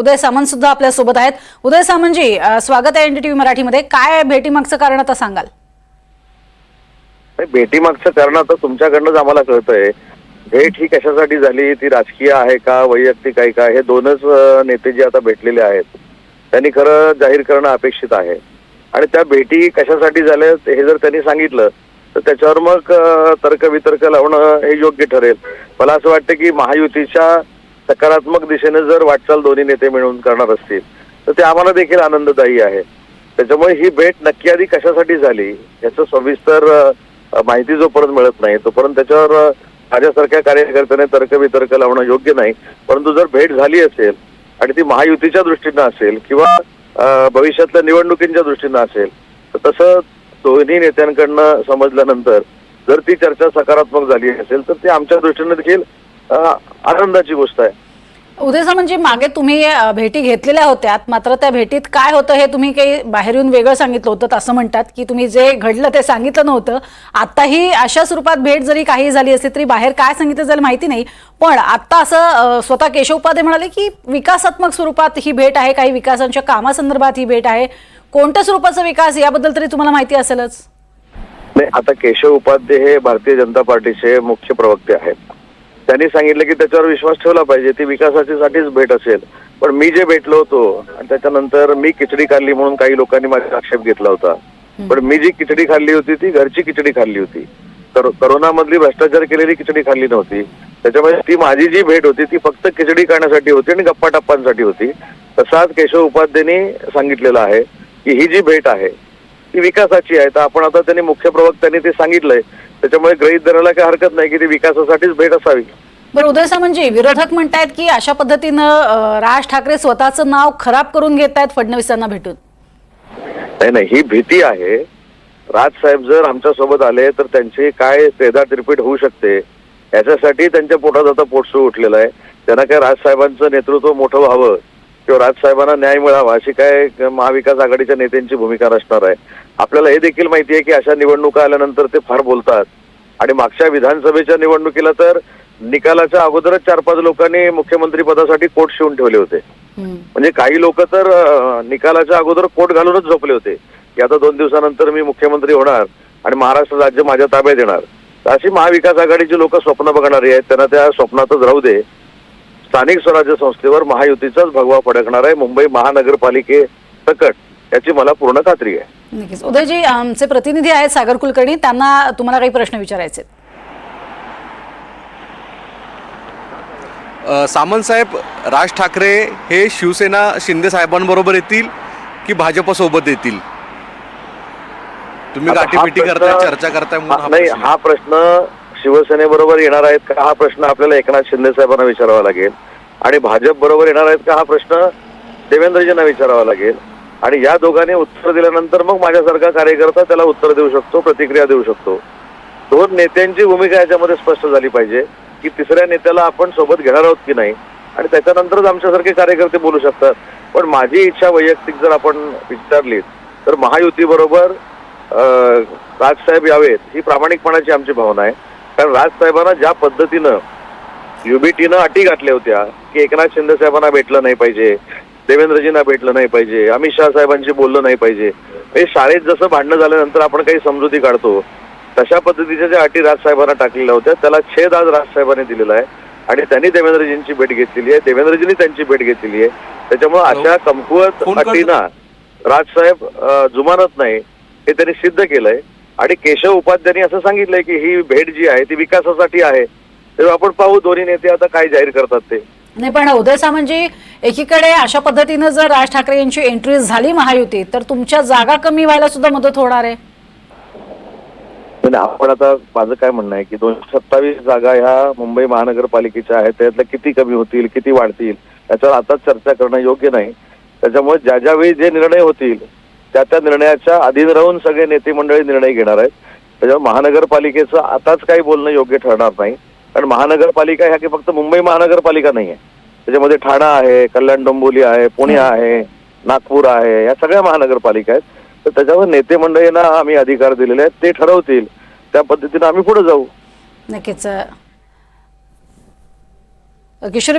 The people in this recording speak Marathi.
उदय सामंत सुद्धा आपल्यासोबत आहेत. उदय सामंतजी स्वागत आहे एनडीटीव्ही मराठीमध्ये. काय भेटीमागचं कारण आता सांगाल? भेटीमागचं कारण आता तुमच्याकडनंच आम्हाला कळतंय. भेट ही कशासाठी झाली? ती राजकीय आहे का? वैयक्तिक आहे का? हे दोनच नेते जे आता भेटलेले आहेत त्यांनी खरं जाहीर करणं अपेक्षित आहे. आणि त्या भेटी कशासाठी झाल्या हे जर त्यांनी सांगितलं तर त्याच्यावर मग तर्कवितर्क लावणं हे योग्य ठरेल. मला असं वाटतं की महायुतीच्या सकारात्मक दिशेने जर वाटचाल दोन्ही नेते मिळून करणार असतील तर ते आम्हाला देखील आनंददायी आहे. त्याच्यामुळे ही भेट नक्की आधी कशासाठी झाली याचं सविस्तर माहिती जोपर्यंत मिळत नाही तोपर्यंत त्याच्यावर माझ्यासारख्या कार्यकर्त्याने तर्कवितर्क लावणं योग्य नाही. परंतु जर भेट झाली असेल आणि ती महायुतीच्या दृष्टीनं असेल किंवा भविष्यातल्या निवडणुकींच्या दृष्टीनं असेल तर तसं दोन्ही नेत्यांकडनं समजल्यानंतर जर ती चर्चा सकारात्मक झाली असेल तर ती आमच्या दृष्टीने देखील आनंदाची गोष्ट आहे. उदय सामंतजी मागे तुम्ही भेटी घेतलेल्या होत्या मात्र त्या भेटीत काय होतं हे तुम्ही काही बाहेर येऊन वेगळं सांगितलं होतं असं म्हणतात की तुम्ही जे घडलं ते सांगितलं नव्हतं. आताही अशा स्वरूपात भेट जरी काही झाली असली तरी बाहेर काय सांगितलं जाईल माहिती नाही पण आता असं स्वतः केशव उपाध्ये म्हणाले की विकासात्मक स्वरूपात ही भेट आहे काही विकासांच्या कामासंदर्भात ही भेट आहे. कोणत्या स्वरूपाचा विकास याबद्दल तरी तुम्हाला माहिती असेलच? नाही आता केशव उपाध्ये हे भारतीय जनता पार्टीचे मुख्य प्रवक्ते आहेत. त्यांनी सांगितलं की त्याच्यावर विश्वास ठेवला पाहिजे ती विकासासाठीच भेट असेल. पण मी जे भेटलो होतो आणि त्याच्यानंतर मी खिचडी खाल्ली म्हणून काही लोकांनी माझा आक्षेप घेतला होता. पण मी जी खिचडी खाल्ली होती ती घरची खिचडी खाल्ली होती. तर करोनामधली भ्रष्टाचार केलेली खिचडी खाल्ली नव्हती. त्याच्यामुळे ती माझी जी भेट होती ती फक्त खिचडी खाण्यासाठी होती आणि गप्पा टप्पांसाठी होती. तसाच केशव उपाध्येनी सांगितलेलं आहे की ही जी भेट आहे ती विकासाची आहे. तर आपण आता त्यांनी मुख्य प्रवक्त्यांनी ते सांगितलंय. त्याच्यामुळे गृहीत धरायला काही हरकत नाही की ती विकासासाठीच भेट असावी. बरं उदय सामंतजी विरोधक म्हणतायत की अशा पद्धतीनं राज ठाकरे स्वतःचं नाव खराब करून घेत आहेत फडणवीसांना भेटून. नाही नाही ही भीती आहे. राजसाहेब जर आमच्यासोबत आले तर त्यांची काय त्रेधा तिरपीट होऊ शकते? याच्यासाठी त्यांच्या पोटात आता पोटसू उठलेलं आहे. त्यांना काय राजसाहेबांचं नेतृत्व मोठं व्हावं? किंवा राजसाहेबांना न्याय मिळावा अशी काय महाविकास आघाडीच्या नेत्यांची भूमिका नसणार आहे. आपल्याला हे देखील माहिती आहे की अशा निवडणुका आल्यानंतर ते फार बोलतात. आणि मागच्या विधानसभेच्या निवडणुकीला तर निकालाच्या अगोदरच चार पाच लोकांनी मुख्यमंत्री पदासाठी कोट शिवून ठेवले होते. म्हणजे काही लोक तर निकालाच्या अगोदर कोट घालूनच झोपले होते. की आता दोन दिवसानंतर मी मुख्यमंत्री होणार आणि महाराष्ट्र राज्य माझ्या ताब्यात येणार. तर अशी महाविकास आघाडीची लोक स्वप्न बघणारी आहेत. त्यांना त्या स्वप्नातच राहू दे. स्थानिक स्वराज्य संस्थेवर महायुतीचाच भगवा फडकणार आहे. मुंबई महानगरपालिके सकट याची मला पूर्ण खात्री आहे. नक्कीच. उदयजी आमचे प्रतिनिधी आहेत सागर कुलकर्णी. त्यांना तुम्हाला काही प्रश्न विचारायचे सामंत साहेब राज ठाकरे हे शिवसेना शिंदे साहेबांबरोबर येतील की भाजपसोबत येतील? तुम्ही गाठीपिटी करताय चर्चा करताय म्हणून नाही. हा प्रश्न शिवसेनेबरोबर येणार आहेत का? हा प्रश्न आपल्याला एकनाथ शिंदे साहेबांना विचारावा लागेल. आणि भाजप बरोबर येणार आहेत का? हा प्रश्न देवेंद्रजींना विचारावा लागेल. आणि या दोघांनी उत्तर दिल्यानंतर मग माझ्यासारखा कार्यकर्ता त्याला उत्तर देऊ शकतो प्रतिक्रिया देऊ शकतो. दोन नेत्यांची भूमिका याच्यामध्ये स्पष्ट झाली पाहिजे की तिसऱ्या नेत्याला आपण सोबत घेणार आहोत की नाही? आणि त्याच्यानंतरच आमच्यासारखे कार्यकर्ते बोलू शकतात. पण माझी इच्छा वैयक्तिक जर आपण विचारली तर महायुतीबरोबर राजसाहेब यावेत ही प्रामाणिकपणाची आमची भावना आहे. कारण राजसाहेबांना ज्या पद्धतीनं युबीटीनं अटी घातल्या होत्या की एकनाथ शिंदे साहेबांना भेटलं नाही पाहिजे देवेंद्रजींना भेटलं नाही पाहिजे अमित शहा साहेबांशी बोललं नाही पाहिजे हे शाळेत जसं भांडणं झाल्यानंतर आपण काही समजुती काढतो तशा पद्धतीच्या ज्या अटी राजसाहेबांना टाकलेल्या होत्या त्याला छेद आज राजसाहेबांनी दिलेला आहे. आणि त्यांनी देवेंद्रजींची भेट घेतलेली आहे देवेंद्रजींनी त्यांची भेट घेतलेली आहे. त्याच्यामुळे अशा कमकुवत अटींना राजसाहेब जुमानत नाही हे त्यांनी सिद्ध केलंय. आणि केशव उपाध्यायांनी असं सांगितलंय की ही भेट जी आहे ती विकासासाठी आहे. तेव्हा आपण पाहू दोन्ही नेते आता काय जाहीर करतात ते. नाही पण उदय सामंतजी एकीकडे अशा पद्धतीनं जर राज ठाकरे यांची एंट्री झाली महायुतीत तर तुमच्या जागा कमी व्हायला सुद्धा मदत होणार आहे. पण आपण आता माझं काय म्हणणं आहे की दोनशे सत्तावीस जागा ह्या मुंबई महानगरपालिकेच्या आहेत त्यातल्या किती कमी होतील किती वाढतील याच्यावर आताच चर्चा करणं योग्य नाही. त्याच्यामुळे ज्या ज्यावेळी जे निर्णय होतील त्या त्या निर्णयाच्या अधीन राहून सगळे नेते मंडळी निर्णय घेणार आहेत. त्याच्यामुळे महानगरपालिकेचं आताच काही बोलणं योग्य ठरणार नाही. कारण महानगरपालिका ह्या की फक्त मुंबई महानगरपालिका नाही आहे त्याच्यामध्ये ठाणा आहे कल्याण डोंबिवली आहे पुणे आहे नागपूर आहे या सगळ्या महानगरपालिका आहेत. तर त्याच्यावर नेते मंडळींना आम्ही अधिकार दिलेले आहेत. ते ठरवतील. त्या पद्धतीने आम्ही पुढे जाऊ. नक्कीच किशोरी